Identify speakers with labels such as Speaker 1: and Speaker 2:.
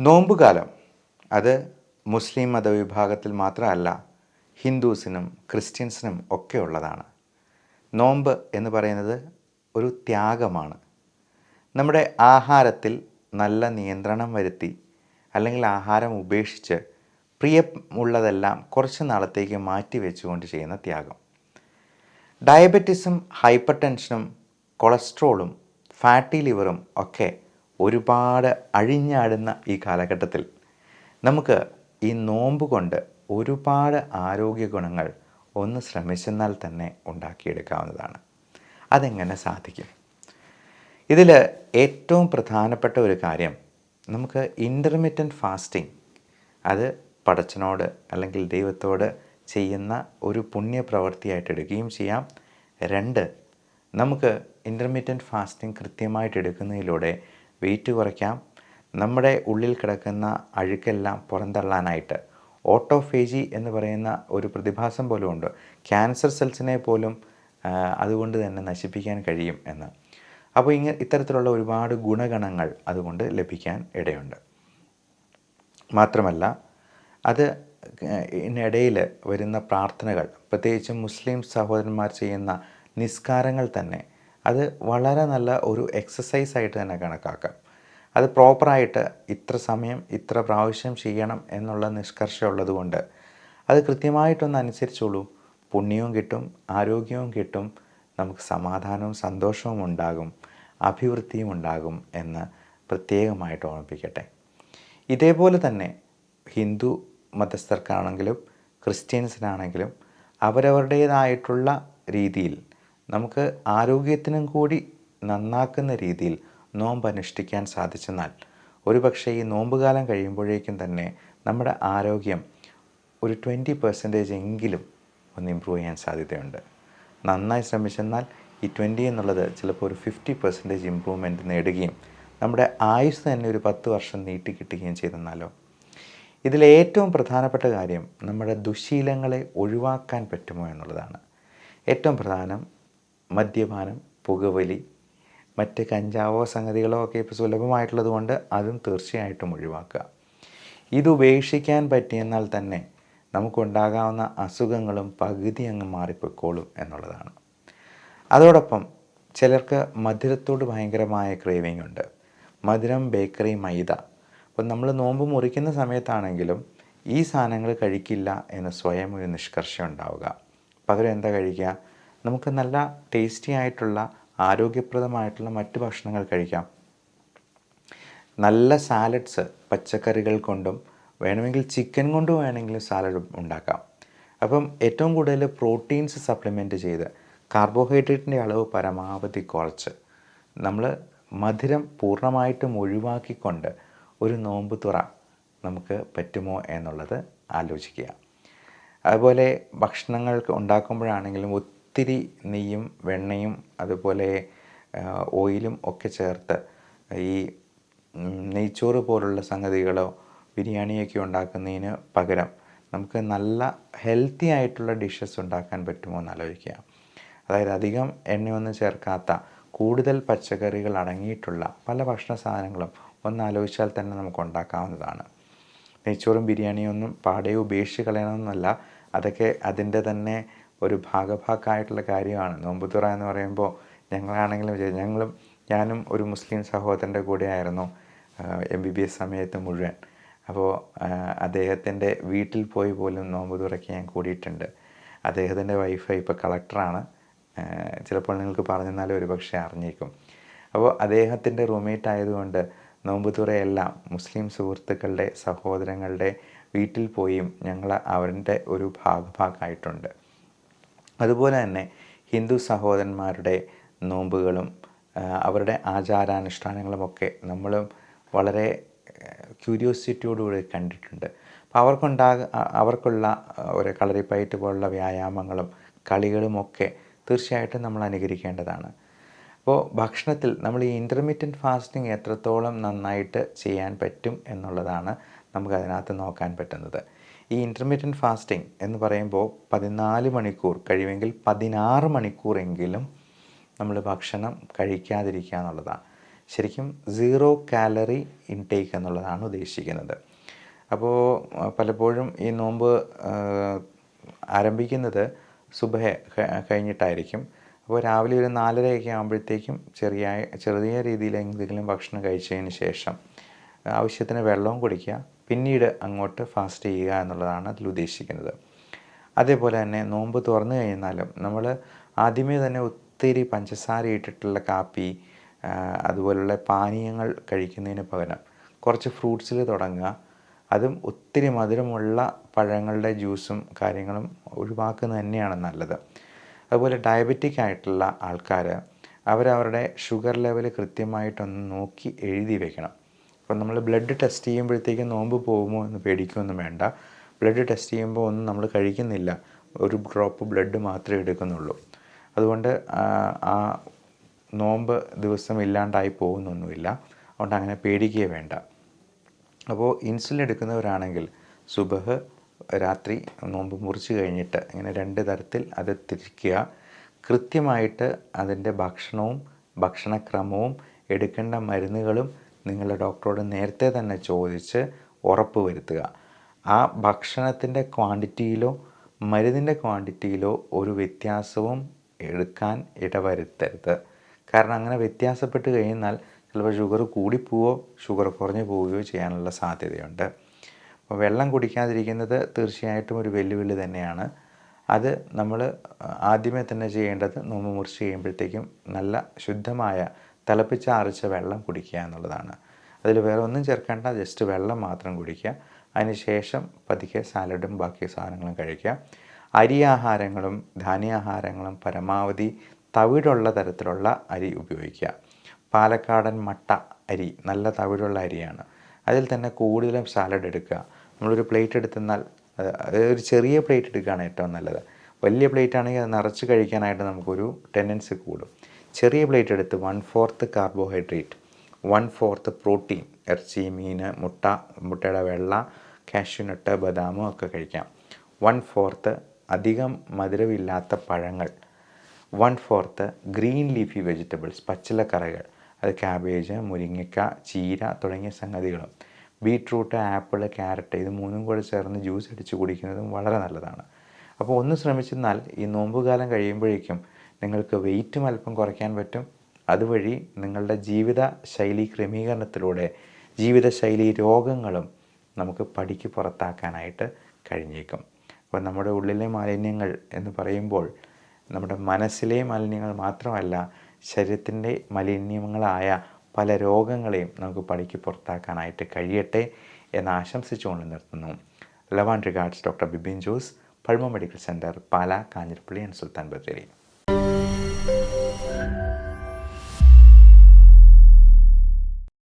Speaker 1: നോമ്പുകാലം. അത് മുസ്ലിം മതവിഭാഗത്തിൽ മാത്രമല്ല ഹിന്ദുസിനും ക്രിസ്ത്യൻസിനും ഒക്കെ ഉള്ളതാണ്. നോമ്പ് എന്ന് പറയുന്നത് ഒരു ത്യാഗമാണ്. നമ്മുടെ ആഹാരത്തിൽ നല്ല നിയന്ത്രണം വരുത്തി അല്ലെങ്കിൽ ആഹാരം ഉപേക്ഷിച്ച് പ്രിയമുള്ളതെല്ലാം കുറച്ച് നാളത്തേക്ക് മാറ്റി വെച്ചുകൊണ്ട് ചെയ്യുന്ന ത്യാഗം. ഡയബറ്റിസും ഹൈപ്പർ ടെൻഷനും കൊളസ്ട്രോളും ഫാറ്റി ലിവറും ഒക്കെ ഒരുപാട് അഴിഞ്ഞാടുന്ന ഈ കാലഘട്ടത്തിൽ നമുക്ക് ഈ നോമ്പ് കൊണ്ട് ഒരുപാട് ആരോഗ്യ ഗുണങ്ങൾ ഒന്ന് ശ്രമിച്ചെന്നാൽ തന്നെ ഉണ്ടാക്കിയെടുക്കാവുന്നതാണ്. അതെങ്ങനെ സാധിക്കും? ഇതിൽ ഏറ്റവും പ്രധാനപ്പെട്ട ഒരു കാര്യം നമുക്ക് ഇന്റർമീറ്റന്റ് ഫാസ്റ്റിംഗ് അത് പടച്ചനോട് അല്ലെങ്കിൽ ദൈവത്തോട് ചെയ്യുന്ന ഒരു പുണ്യപ്രവൃത്തിയായിട്ട് എടുക്കുകയും ചെയ്യാം. രണ്ട് നമുക്ക് ഇന്റർമീറ്റന്റ് ഫാസ്റ്റിംഗ് കൃത്യമായിട്ട് എടുക്കുന്നതിലൂടെ വെയിറ്റ് കുറയ്ക്കാം. നമ്മുടെ ഉള്ളിൽ കിടക്കുന്ന അഴുക്കെല്ലാം പുറന്തള്ളാനായിട്ട്. ഓട്ടോഫേജി എന്ന് പറയുന്ന ഒരു പ്രതിഭാസം പോലും ഉണ്ട് ക്യാൻസർ സെൽസിനെ പോലും അതുകൊണ്ട് തന്നെ നശിപ്പിക്കാൻ കഴിയും എന്ന്. അപ്പോൾ ഇങ്ങനെ ഇത്തരത്തിലുള്ള ഒരുപാട് ഗുണഗണങ്ങൾ അതുകൊണ്ട് ലഭിക്കാൻ ഇടയുണ്ട്. മാത്രമല്ല അത് ഇതിനിടയിൽ വരുന്ന പ്രാർത്ഥനകൾ പ്രത്യേകിച്ചും മുസ്ലിം സഹോദരന്മാർ ചെയ്യുന്ന നിസ്കാരങ്ങൾ തന്നെ അത് വളരെ നല്ല ഒരു എക്സസൈസ് ആയിട്ട് തന്നെ കണക്കാക്കാം. അത് പ്രോപ്പറായിട്ട് ഇത്ര സമയം ഇത്ര പ്രാവശ്യം ചെയ്യണം എന്നുള്ള നിഷ്കർഷ ഉള്ളതുകൊണ്ട് അത് കൃത്യമായിട്ടൊന്ന് അനുസരിച്ചോളൂ. പുണ്യവും കിട്ടും ആരോഗ്യവും കിട്ടും നമുക്ക് സമാധാനവും സന്തോഷവും ഉണ്ടാകും അഭിവൃദ്ധിയും ഉണ്ടാകും എന്ന് പ്രത്യേകമായിട്ട് ഓർമ്മിപ്പിക്കട്ടെ. ഇതേപോലെ തന്നെ ഹിന്ദു മതസ്ഥർക്കാണെങ്കിലും ക്രിസ്ത്യൻസിനാണെങ്കിലും അവരവരുടേതായിട്ടുള്ള രീതിയിൽ നമുക്ക് ആരോഗ്യത്തിനും കൂടി നന്നാക്കുന്ന രീതിയിൽ നോമ്പ് അനുഷ്ഠിക്കാൻ സാധിച്ചെന്നാൽ ഒരുപക്ഷെ ഈ നോമ്പുകാലം കഴിയുമ്പോഴേക്കും തന്നെ നമ്മുടെ ആരോഗ്യം ഒരു ട്വന്റി പെർസെന്റേജ് എങ്കിലും ഒന്ന് ഇമ്പ്രൂവ് ചെയ്യാൻ സാധ്യതയുണ്ട്. നന്നായി ശ്രമിച്ചെന്നാൽ ഈ ട്വന്റി എന്നുള്ളത് ചിലപ്പോൾ ഒരു ഫിഫ്റ്റി പെർസെന്റേജ് ഇമ്പ്രൂവ്മെന്റ് നേടുകയും നമ്മുടെ ആയുസ് തന്നെ ഒരു പത്ത് വർഷം നീട്ടി കിട്ടുകയും ചെയ്തെന്നാലോ? ഇതിലേറ്റവും പ്രധാനപ്പെട്ട കാര്യം നമ്മുടെ ദുശീലങ്ങളെ ഒഴിവാക്കാൻ പറ്റുമോ എന്നുള്ളതാണ്. ഏറ്റവും പ്രധാനം മദ്യപാനം പുകവലി മറ്റ് കഞ്ചാവോ സംഗതികളോ ഒക്കെ ഇപ്പോൾ സുലഭമായിട്ടുള്ളത് കൊണ്ട് അതും തീർച്ചയായിട്ടും ഒഴിവാക്കുക. ഇത് ഉപേക്ഷിക്കാൻ പറ്റിയെന്നാൽ തന്നെ നമുക്കുണ്ടാകാവുന്ന അസുഖങ്ങളും പകുതി അങ്ങ് മാറിപ്പോയിക്കോളും എന്നുള്ളതാണ്. അതോടൊപ്പം ചിലർക്ക് മധുരത്തോട് ഭയങ്കരമായ ക്രേവിംഗ് ഉണ്ട്. മധുരം ബേക്കറി മൈദ. അപ്പം നമ്മൾ നോമ്പ് മുറിക്കുന്ന സമയത്താണെങ്കിലും ഈ സാധനങ്ങൾ കഴിക്കില്ല എന്ന് സ്വയം ഒരു നിഷ്കർഷം ഉണ്ടാവുക. പകരം എന്താ കഴിക്കുക? നമുക്ക് നല്ല ടേസ്റ്റി ആയിട്ടുള്ള ആരോഗ്യപ്രദമായിട്ടുള്ള മറ്റ് ഭക്ഷണങ്ങൾ കഴിക്കാം. നല്ല സാലഡ്സ് പച്ചക്കറികൾ കൊണ്ടും വേണമെങ്കിൽ ചിക്കൻ കൊണ്ടും വേണമെങ്കിൽ സാലഡ് ഉണ്ടാക്കാം. അപ്പം ഏറ്റവും കൂടുതൽ പ്രോട്ടീൻസ് സപ്ലിമെന്റ് ചെയ്ത് കാർബോഹൈഡ്രേറ്റിന്റെ അളവ് പരമാവധി കുറച്ച്. നമ്മൾ മധുരം പൂർണമായിട്ടും ഒഴിവാക്കിക്കൊണ്ട് ഒരു നോമ്പ് തുറ നമുക്ക് പറ്റുമോ എന്നുള്ളത് ആലോചിക്കുക. അതുപോലെ ഭക്ഷണങ്ങൾക്ക് ഉണ്ടാക്കുമ്പോഴാണെങ്കിലും ഒത്തിരി നെയ്യും വെണ്ണയും അതുപോലെ ഓയിലും ഒക്കെ ചേർത്ത് ഈ നെയ്ച്ചോറ് പോലുള്ള സംഗതികളോ ബിരിയാണിയൊക്കെ ഉണ്ടാക്കുന്നതിന് പകരം നമുക്ക് നല്ല ഹെൽത്തി ആയിട്ടുള്ള ഡിഷസ് ഉണ്ടാക്കാൻ പറ്റുമോ എന്ന് ആലോചിക്കുക. അതായത് അധികം എണ്ണയൊന്നും ചേർക്കാത്ത കൂടുതൽ പച്ചക്കറികൾ അടങ്ങിയിട്ടുള്ള പല ഭക്ഷണ സാധനങ്ങളും ഒന്ന് ആലോചിച്ചാൽ തന്നെ നമുക്ക് ഉണ്ടാക്കാവുന്നതാണ്. നെയ്ച്ചോറും ബിരിയാണിയും ഒന്നും പാടെ ഉപേക്ഷിച്ച് കളയണമെന്നല്ല. അതൊക്കെ അതിന്റെ തന്നെ ഒരു ഭാഗഭാക്കായിട്ടുള്ള കാര്യമാണ്. നോമ്പുതുറ എന്ന് പറയുമ്പോൾ ഞങ്ങളാണെങ്കിലും ഞങ്ങളും ഞാനും ഒരു മുസ്ലിം സഹോദരന്റെ കൂടെ ആയിരുന്നു എം ബി ബി എസ് സമയത്ത് മുഴുവൻ. അപ്പോൾ അദ്ദേഹത്തിന്റെ വീട്ടിൽ പോയി പോലും നോമ്പ് തുറയ്ക്ക് ഞാൻ കൂടിയിട്ടുണ്ട്. അദ്ദേഹത്തിന്റെ വൈഫ് ഇപ്പോൾ കളക്ടറാണ്. ചിലപ്പോൾ നിങ്ങൾക്ക് പറഞ്ഞു തന്നാലും ഒരു പക്ഷേ അറിഞ്ഞേക്കും അപ്പോൾ അദ്ദേഹത്തിന്റെ റൂംമേറ്റ് ആയതുകൊണ്ട് നോമ്പ് തുറയെല്ലാം മുസ്ലിം സുഹൃത്തുക്കളുടെ സഹോദരങ്ങളുടെ വീട്ടിൽ പോയും ഞങ്ങൾ അവരുടെ ഒരു ഭാഗഭാഗമായിട്ടുണ്ട് അതുപോലെ തന്നെ ഹിന്ദു സഹോദരന്മാരുടെ നോമ്പുകളും അവരുടെ ആചാരാനുഷ്ഠാനങ്ങളുമൊക്കെ നമ്മളും വളരെ ക്യൂരിയോസിറ്റിയോടുകൂടി കണ്ടിട്ടുണ്ട്. അപ്പോൾ അവർക്കുണ്ടാക അവർക്കുള്ള ഒരു കളരിപ്പയറ്റ് പോലുള്ള വ്യായാമങ്ങളും കളികളുമൊക്കെ തീർച്ചയായിട്ടും നമ്മൾ അനുകരിക്കേണ്ടതാണ്. അപ്പോൾ ഭക്ഷണത്തിൽ നമ്മൾ ഈ ഇന്റർമീഡിയറ്റ് ഫാസ്റ്റിംഗ് എത്രത്തോളം നന്നായിട്ട് ചെയ്യാൻ പറ്റും എന്നുള്ളതാണ് നമുക്ക് അതിനകത്ത് നോക്കാൻ പറ്റുന്നത്. ഈ ഇന്റർമീഡിയന്റ് ഫാസ്റ്റിംഗ് എന്ന് പറയുമ്പോൾ പതിനാല് മണിക്കൂർ കഴിയുമെങ്കിൽ പതിനാറ് മണിക്കൂറെങ്കിലും നമ്മൾ ഭക്ഷണം കഴിക്കാതിരിക്കുക എന്നുള്ളതാണ്. ശരിക്കും സീറോ കാലറി ഇൻടേക്ക് എന്നുള്ളതാണ് ഉദ്ദേശിക്കുന്നത്. അപ്പോൾ പലപ്പോഴും ഈ നോമ്പ് ആരംഭിക്കുന്നത് സുബഹ കഴിഞ്ഞിട്ടായിരിക്കും. അപ്പോൾ രാവിലെ ഒരു നാലരയൊക്കെ ആകുമ്പോഴത്തേക്കും ചെറിയ ചെറിയ രീതിയിൽ എന്തെങ്കിലും ഭക്ഷണം കഴിച്ചതിന് ശേഷം ആവശ്യത്തിന് വെള്ളവും കുടിക്കുക. പിന്നീട് അങ്ങോട്ട് ഫാസ്റ്റ് ചെയ്യുക എന്നുള്ളതാണ് അതിൽ ഉദ്ദേശിക്കുന്നത്. അതേപോലെ തന്നെ നോമ്പ് തുറന്നു കഴിഞ്ഞാലും നമ്മൾ ആദ്യമേ തന്നെ ഒത്തിരി പഞ്ചസാര ഇട്ടിട്ടുള്ള കാപ്പി അതുപോലുള്ള പാനീയങ്ങൾ കഴിക്കുന്നതിന് പകരം കുറച്ച് ഫ്രൂട്ട്സിൽ തുടങ്ങുക. അതും ഒത്തിരി മധുരമുള്ള പഴങ്ങളുടെ ജ്യൂസും കാര്യങ്ങളും ഒഴിവാക്കുന്നത് തന്നെയാണ് നല്ലത്. അതുപോലെ ഡയബറ്റിക് ആയിട്ടുള്ള ആൾക്കാർ അവരവരുടെ ഷുഗർ ലെവൽ കൃത്യമായിട്ടൊന്ന് നോക്കി എഴുതി വെക്കണം. അപ്പോൾ നമ്മൾ ബ്ലഡ് ടെസ്റ്റ് ചെയ്യുമ്പോഴത്തേക്കും നോമ്പ് പോകുമോ എന്ന് പേടിക്കുകയൊന്നും വേണ്ട. ബ്ലഡ് ടെസ്റ്റ് ചെയ്യുമ്പോൾ ഒന്നും നമ്മൾ കഴിക്കുന്നില്ല. ഒരു ഡ്രോപ്പ് ബ്ലഡ് മാത്രമേ എടുക്കുന്നുള്ളൂ. അതുകൊണ്ട് ആ, നോമ്പ് ദിവസം ഇല്ലാണ്ടായി പോകുന്നൊന്നുമില്ല. അതുകൊണ്ട് അങ്ങനെ പേടിക്കുകയേ വേണ്ട. അപ്പോൾ ഇൻസുലിൻ എടുക്കുന്നവരാണെങ്കിൽ സുബഹ് രാത്രി നോമ്പ് മുറിച്ച് കഴിഞ്ഞിട്ട് ഇങ്ങനെ രണ്ട് തരത്തിൽ അത് തിരിക്കുക. കൃത്യമായിട്ട് അതിന്റെ ഭക്ഷണവും ഭക്ഷണക്രമവും എടുക്കേണ്ട മരുന്നുകളും നിങ്ങളുടെ ഡോക്ടറോട് നേരത്തെ തന്നെ ചോദിച്ച് ഉറപ്പ് വരുത്തുക. ആ ഭക്ഷണത്തിന്റെ ക്വാണ്ടിറ്റിയിലോ മരുന്നിന്റെ ക്വാണ്ടിറ്റിയിലോ ഒരു വ്യത്യാസവും എടുക്കാൻ ഇടവരുത്തരുത്. കാരണം അങ്ങനെ വ്യത്യാസപ്പെട്ട് കഴിഞ്ഞാൽ ചിലപ്പോൾ ഷുഗർ കൂടിപ്പോവോ ഷുഗർ കുറഞ്ഞു പോവുകയോ ചെയ്യാനുള്ള സാധ്യതയുണ്ട്. അപ്പോൾ വെള്ളം കുടിക്കാതിരിക്കുന്നത് തീർച്ചയായിട്ടും ഒരു വെല്ലുവിളി തന്നെയാണ്. അത് നമ്മൾ ആദ്യമേ തന്നെ ചെയ്യേണ്ടത് നോമ്പ് മുറിച്ച് കഴിയുമ്പോഴത്തേക്കും നല്ല ശുദ്ധമായ തിളപ്പിച്ചാറിച്ച വെള്ളം കുടിക്കുക എന്നുള്ളതാണ്. അതിൽ വേറെ ഒന്നും ചേർക്കേണ്ട ജസ്റ്റ് വെള്ളം മാത്രം കുടിക്കുക. അതിനുശേഷം പതുക്കെ സാലഡും ബാക്കി സാധനങ്ങളും കഴിക്കുക. അരി ആഹാരങ്ങളും ധാന്യാഹാരങ്ങളും പരമാവധി തവിടുള്ള തരത്തിലുള്ള അരി ഉപയോഗിക്കുക. പാലക്കാടൻ മട്ട അരി നല്ല തവിടുള്ള അരിയാണ്. അതിൽ തന്നെ കൂടുതലും സാലഡ് എടുക്കുക. നമ്മളൊരു പ്ലേറ്റ് എടുത്തെന്നാൽ ഒരു ചെറിയ പ്ലേറ്റ് എടുക്കുകയാണ് ഏറ്റവും നല്ലത്. വലിയ പ്ലേറ്റ് ആണെങ്കിൽ അത് നിറച്ച് കഴിക്കാനായിട്ട് നമുക്കൊരു ടെൻഡൻസി കൂടും. ചെറിയ പ്ലേറ്റ് എടുത്ത് one fourth carbohydrate one fourth protein ഇറച്ചി മീൻ മുട്ട മുട്ടയുടെ വെള്ള കാഷ്യൂനട്ട് ബദാമും ഒക്കെ കഴിക്കാം. വൺ ഫോർത്ത് അധികം മധുരമില്ലാത്ത പഴങ്ങൾ. One fourth green leafy vegetables പച്ചിലക്കറികൾ. അത് ക്യാബേജ് മുരിങ്ങക്ക ചീര തുടങ്ങിയ സംഗതികളും. ബീട്രൂട്ട് ആപ്പിൾ ക്യാരറ്റ് ഇത് മൂന്നും കൂടെ ചേർന്ന് ജ്യൂസ് അടിച്ച് കുടിക്കുന്നതും വളരെ നല്ലതാണ്. അപ്പോൾ ഒന്ന് ശ്രമിച്ചെന്നാൽ ഈ നോമ്പുകാലം കഴിയുമ്പോഴേക്കും നിങ്ങൾക്ക് വെയിറ്റും അല്പം കുറയ്ക്കാൻ പറ്റും. അതുവഴി നിങ്ങളുടെ ജീവിത ശൈലി ക്രമീകരണത്തിലൂടെ ജീവിതശൈലി രോഗങ്ങളും നമുക്ക് പടിക്ക് പുറത്താക്കാനായിട്ട് കഴിഞ്ഞേക്കും. അപ്പോൾ നമ്മുടെ ഉള്ളിലെ മാലിന്യങ്ങൾ എന്ന് പറയുമ്പോൾ നമ്മുടെ മനസ്സിലെ മാലിന്യങ്ങൾ മാത്രമല്ല ശരീരത്തിന്റെ മലിന്യങ്ങളായ പല രോഗങ്ങളെയും നമുക്ക് പടിക്ക് പുറത്താക്കാനായിട്ട് കഴിയട്ടെ എന്ന് ആശംസിച്ചുകൊണ്ട് നിർത്തുന്നു. Love and regards doctor Bibin Jose Pazhama medical centre Pala Kanjirappally and Sultan Bathery.